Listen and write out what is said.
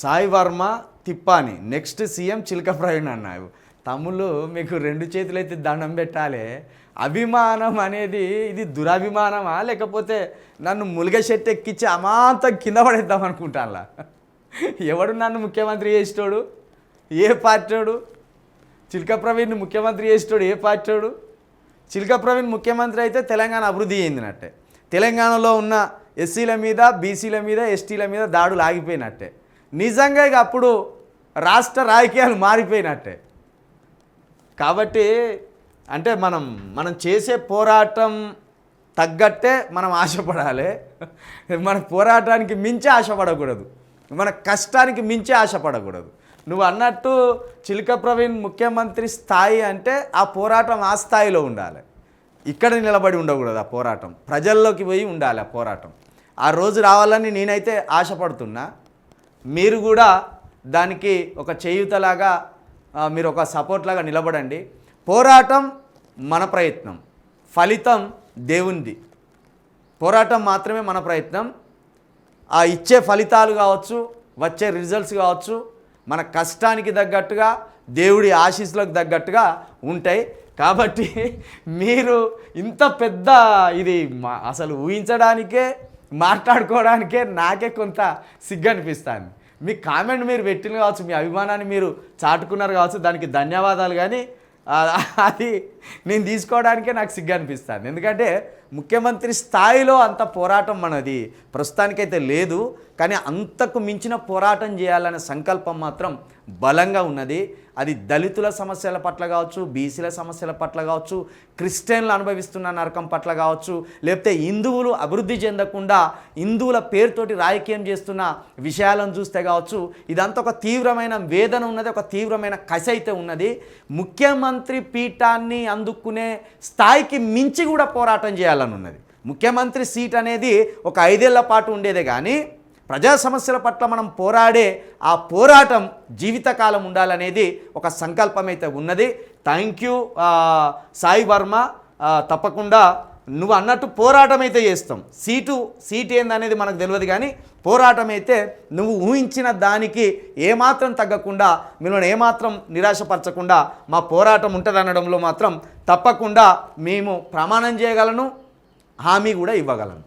సాయి వర్మ తిప్పాని. Next CM Chilaka Praveen అన్నారు తమ్ముళ్ళు మీకు రెండు చేతులైతే దండం పెట్టాలి. అభిమానం అనేది ఇది దురభిమానమా? లేకపోతే నన్ను ములిగ చెట్టు ఎక్కించి అమాంతం కింద పడేద్దాం అనుకుంటానులా? ఎవడు నన్ను ముఖ్యమంత్రి చేసేటోడు? ఏ పార్టీడు చిలక ప్రవీణ్ ముఖ్యమంత్రి చేసేటోడు ఏ పార్టీడు చిలక ప్రవీణ్ ముఖ్యమంత్రి అయితే తెలంగాణ అభివృద్ధి చెందినట్టే. తెలంగాణలో ఉన్న ఎస్సీల మీద బీసీల మీద ఎస్టీల మీద దాడులు ఆగిపోయినట్టే. నిజంగా ఇక అప్పుడు రాష్ట్ర రాజకీయాలు మారిపోయినట్టే. కాబట్టి అంటే మనం మనం చేసే పోరాటం తగ్గట్టే మనం ఆశపడాలి. మన పోరాటానికి మించి ఆశపడకూడదు. మన కష్టానికి మించి ఆశపడకూడదు. నువ్వు అన్నట్టు చిలక ప్రవీణ్ ముఖ్యమంత్రి స్థాయి అంటే ఆ పోరాటం ఆ స్థాయిలో ఉండాలి. ఇక్కడ నిలబడి ఉండకూడదు ఆ పోరాటం. ప్రజల్లోకి పోయి ఉండాలి ఆ పోరాటం. ఆ రోజు రావాలని నేనైతే ఆశపడుతున్నా. మీరు కూడా దానికి ఒక చేయూతలాగా మీరు ఒక సపోర్ట్ లాగా నిలబడండి. పోరాటం మన ప్రయత్నం ఫలితం దేవునిది. పోరాటం మాత్రమే మన ప్రయత్నం. ఆ ఇచ్చే ఫలితాలు కావచ్చు వచ్చే రిజల్ట్స్ కావచ్చు మన కష్టానికి తగ్గట్టుగా దేవుడి ఆశీస్సులకు తగ్గట్టుగా ఉంటాయి. కాబట్టి మీరు ఇంత పెద్ద ఇది అసలు ఊహించడానికే మాట్లాడుకోవడానికే నాకే కొంత సిగ్గు అనిపిస్తాను మీ కామెంట్ మీరు పెట్టిన కావచ్చు మీ అభిమానాన్ని మీరు చాటుకున్నారు కావచ్చు దానికి ధన్యవాదాలు కానీ అది నేను తీసుకోవడానికే నాకు సిగ్గు అనిపిస్తాను ఎందుకంటే ముఖ్యమంత్రి స్థాయిలో అంత పోరాటం మనది ప్రస్తుతానికైతే లేదు కానీ అంతకు మించిన పోరాటం చేయాలనే సంకల్పం మాత్రం బలంగా ఉన్నది. అది దళితుల సమస్యల పట్ల కావచ్చు బీసీల సమస్యల పట్ల కావచ్చు క్రిస్టియన్లు అనుభవిస్తున్న నరకం పట్ల కావచ్చు లేకపోతే హిందువులు అభివృద్ధి చెందకుండా హిందువుల పేరుతోటి రాజకీయం చేస్తున్న విషయాలను చూస్తే కావచ్చు ఇదంతా ఒక తీవ్రమైన వేదన ఉన్నది ఒక తీవ్రమైన కసి అయితే ఉన్నది. ముఖ్యమంత్రి పీఠాన్ని అందుకునే స్థాయికి మించి కూడా పోరాటం చేయాలని ఉన్నది ముఖ్యమంత్రి సీట్ అనేది ఒక ఐదేళ్ళ పాటు ఉండేదే కానీ ప్రజా సమస్యల పట్ల మనం పోరాడే ఆ పోరాటం జీవితకాలం ఉండాలనేది ఒక సంకల్పం అయితే ఉన్నది థ్యాంక్ యూ సాయి వర్మ. తప్పకుండా నువ్వు అన్నట్టు పోరాటం అయితే చేస్తాం. సీటు సీట్ ఏందనేది మనకు తెలియదు కానీ పోరాటం అయితే నువ్వు ఊహించిన దానికి ఏమాత్రం తగ్గకుండా మిమ్మల్ని ఏమాత్రం నిరాశపరచకుండా మా పోరాటం ఉంటుంది అనడంలో మాత్రం తప్పకుండా మేము ప్రమాణం చేయగలను హామీ కూడా ఇవ్వగలను.